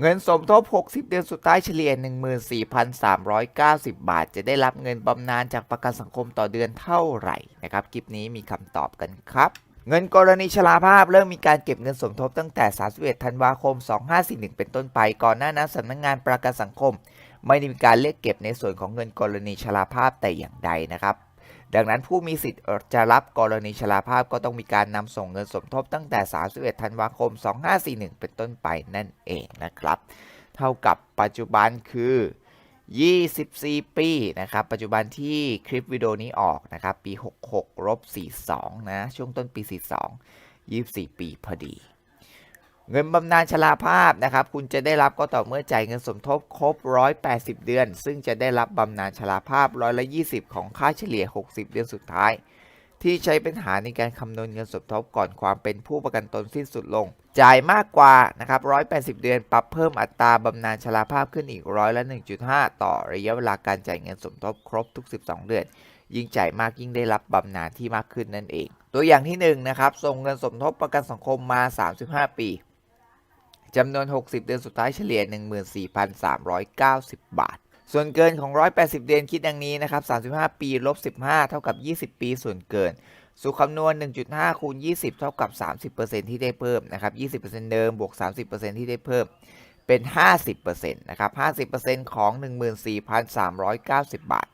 เงินสมทบ 60 เดือนสุดท้ายเฉลี่ย 14,390 บาท จะได้รับเงินบำนาญจากประกันสังคมต่อเดือนเท่าไหร่นะครับ คลิปนี้มีคำตอบกันครับเงินกรณีชราภาพเริ่มมีการเก็บเงินสมทบตั้งแต่ 31 ธันวาคม 2541 เป็นต้นไป ก่อนหน้านั้นสำนักงงานประกันสังคม ไม่ได้มีการเรียกเก็บในส่วนของเงินกรณีชราภาพแต่อย่างใดนะครับ ดังนั้นผู้มีสิทธิ์จะรับกรณีชราภาพก็ต้องมีการนำส่งเงินสมทบตั้งแต่ 31 ธันวาคม 2541 เป็นต้นไปนั่นเองนะครับ เท่ากับปัจจุบันคือ 24 ปีนะครับ ปัจจุบันที่คลิปวิดีโอนี้ออกนะครับ ปี 66ลบ42 นะ ช่วงต้นปี 42 24 ปีพอดี เงินบำนาญชราภาพนะครับ คุณจะได้รับก็ต่อเมื่อจ่ายเงินสมทบครบ 180 เดือน ซึ่งจะได้รับบำนาญชราภาพร้อยละ20 ของค่าเฉลี่ย 60 เดือนสุดท้าย ที่ใช้เป็นฐานในการคำนวณเงินสมทบก่อนความเป็นผู้ประกันตนสิ้นสุดลง จ่ายมากกว่านะครับ180 เดือน ปรับเพิ่มอัตราบำนาญชราภาพขึ้นอีกร้อยละ 1.5 ต่อระยะเวลาการจ่ายเงินสมทบครบทุก 12 เดือน ยิ่งจ่ายมากยิ่งได้รับบำนาญที่มากขึ้นนั่นเอง ตัวอย่างที่1นะครับส่งเงินสมทบประกันสังคมมา 35 ปี จำนวน 60 เดือนสุดท้ายเฉลี่ย 14,390 บาท ส่วนเกินของ 180 เดือนคิดดังนี้นะครับ 35 ปีลบ15 เท่ากับ 20 ปีส่วนเกิน สูตรคำนวณ 1.5 คูณ 20 เท่ากับ 30%ที่ได้เพิ่มนะครับ 20%เดิมบวก 30%ที่ได้เพิ่มเป็น 50%นะครับ 50%ของ 14,390 บาท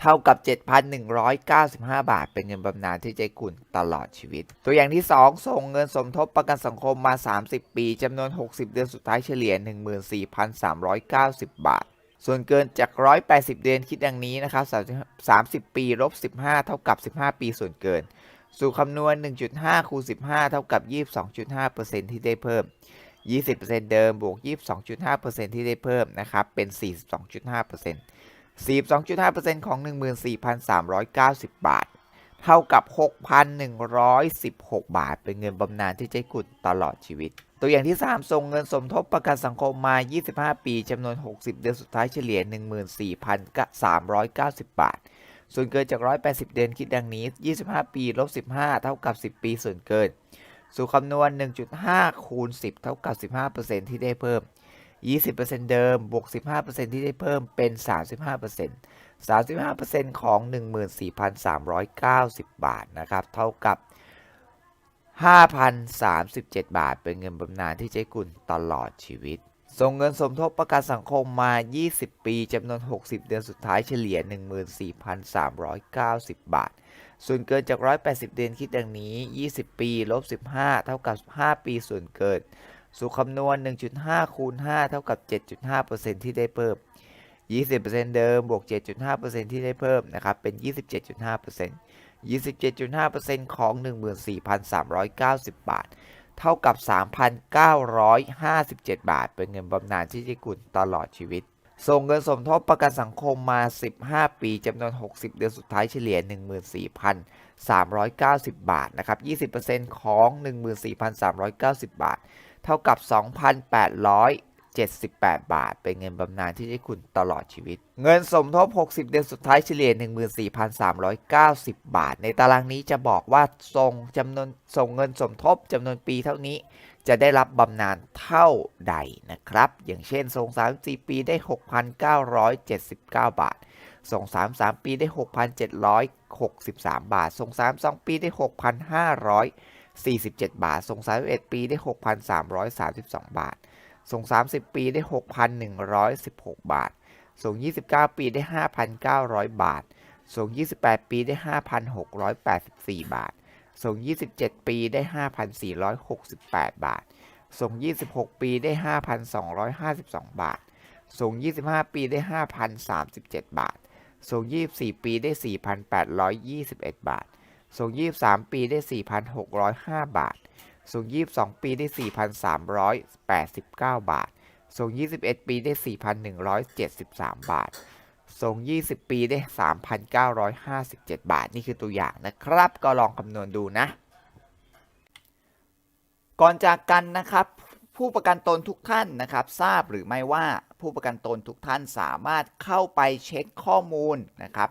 เท่ากับ 7,195 บาท เป็นเงินบำนาญที่ใจคุณตลอดชีวิต ตัวอย่างที่ 2 ส่งเงินสมทบประกันสังคมมา 30 ปีจำนวน 60 เดือนสุดท้ายเฉลี่ย 14,390 บาท ส่วนเกินจาก 180 เดือนคิดดังนี้นะครับ30 ปีลบ15 เท่ากับ 15 ปีส่วนเกินสู่คำนวณ 1.5 คูณ 15 เท่ากับ 22.5%ที่ได้เพิ่ม 20%เดิม บวก 22.5%ที่ได้เพิ่มนะครับ เป็น 42.5% 42.5%ของ 14,390 บาท เท่ากับ 6,116 บาท เป็นเงินบำนาญที่ใช้กุดตลอดชีวิต ตัวอย่างที่ 3 ส่งเงินสมทบประกันสังคมมา 25 ปีจำนวน 60 เดือนสุดท้ายเฉลี่ย 14,390 บาท ส่วนเกินจาก 180 เดือนคิดดังนี้ 25 ปีลบ15 เท่ากับ 10 ปีส่วนเกิน สู่คำนวณ 1.5 คูณ 10 เท่ากับ 15%ที่ได้เพิ่ม 20%เดิม บวก 15%ที่ได้เพิ่มเป็น 35% 35%ของ 14,390 บาทนะครับ เท่ากับ 5,037 บาท เป็นเงินบำนาญที่ใช้กุลตลอดชีวิต ส่งเงินสมทบประกันสังคมมา 20 ปีจำนวน 60 เดือนสุดท้ายเฉลี่ย 14,390 บาท ส่วนเกินจาก 180 เดือนคิดดังนี้ 20 ปี ลบ 15 เท่ากับ 5 ปีส่วนเกิน สู่คำนวณ 1.5 คูณ 5 เท่ากับ 7.5%ที่ได้เพิ่ม 20%เดิมบวก 7.5%ที่ได้เพิ่มนะครับเป็น 27.5% 27.5%ของ 14,390 บาท เท่ากับ 3,957 บาท เป็นเงินบำนาญที่จะกุลตลอดชีวิต ส่งเงินสมทบประกันสังคมมา 15 ปีจำนวน 60 เดือนสุดท้ายเฉลี่ย 14,390 บาทนะครับ 20%ของ 14,390 บาท เท่ากับ 2,878 บาท เป็นเงินบำนาญที่ได้คุณตลอดชีวิต เงินสมทบ 60 เดือนสุดท้ายเฉลี่ย 14,390 บาท ในตารางนี้จะบอกว่าส่งจำนวนส่งเงินสมทบจำนวนปีเท่านี้จะได้รับบำนาญเท่าใดนะครับ อย่างเช่น ส่ง 34 ปีได้ 6,979 บาท ส่ง 33 ปีได้ 6,763 บาท ส่ง 32 ปีได้ 6,500 47 บาท ส่ง 31 ปีได้ 6,332 บาท ส่ง 30 ปีได้ 6,116 บาท ส่ง 29 ปีได้ 5,900 บาท ส่ง 28 ปีได้ 5,684 บาท ส่ง 27 ปีได้ 5,468 บาท ส่ง 26 ปีได้ 5,252 บาท ส่ง 25 ปีได้ 5,037 บาท ส่ง 24 ปีได้ 4,821 บาท ส่ง23 ปีได้ 4,605 บาทส่ง22 ปีได้ 4,389 บาทส่ง21 ปีได้ 4,173 บาทส่ง20 ปีได้ 3,957 บาท นี่คือตัวอย่างนะครับ ก็ลองคำนวณดูนะ ก่อนจากกันนะครับผู้ประกันตนทุกท่านนะครับ ทราบหรือไม่ว่าผู้ประกันตนทุกท่านสามารถเข้าไปเช็คข้อมูลนะครับ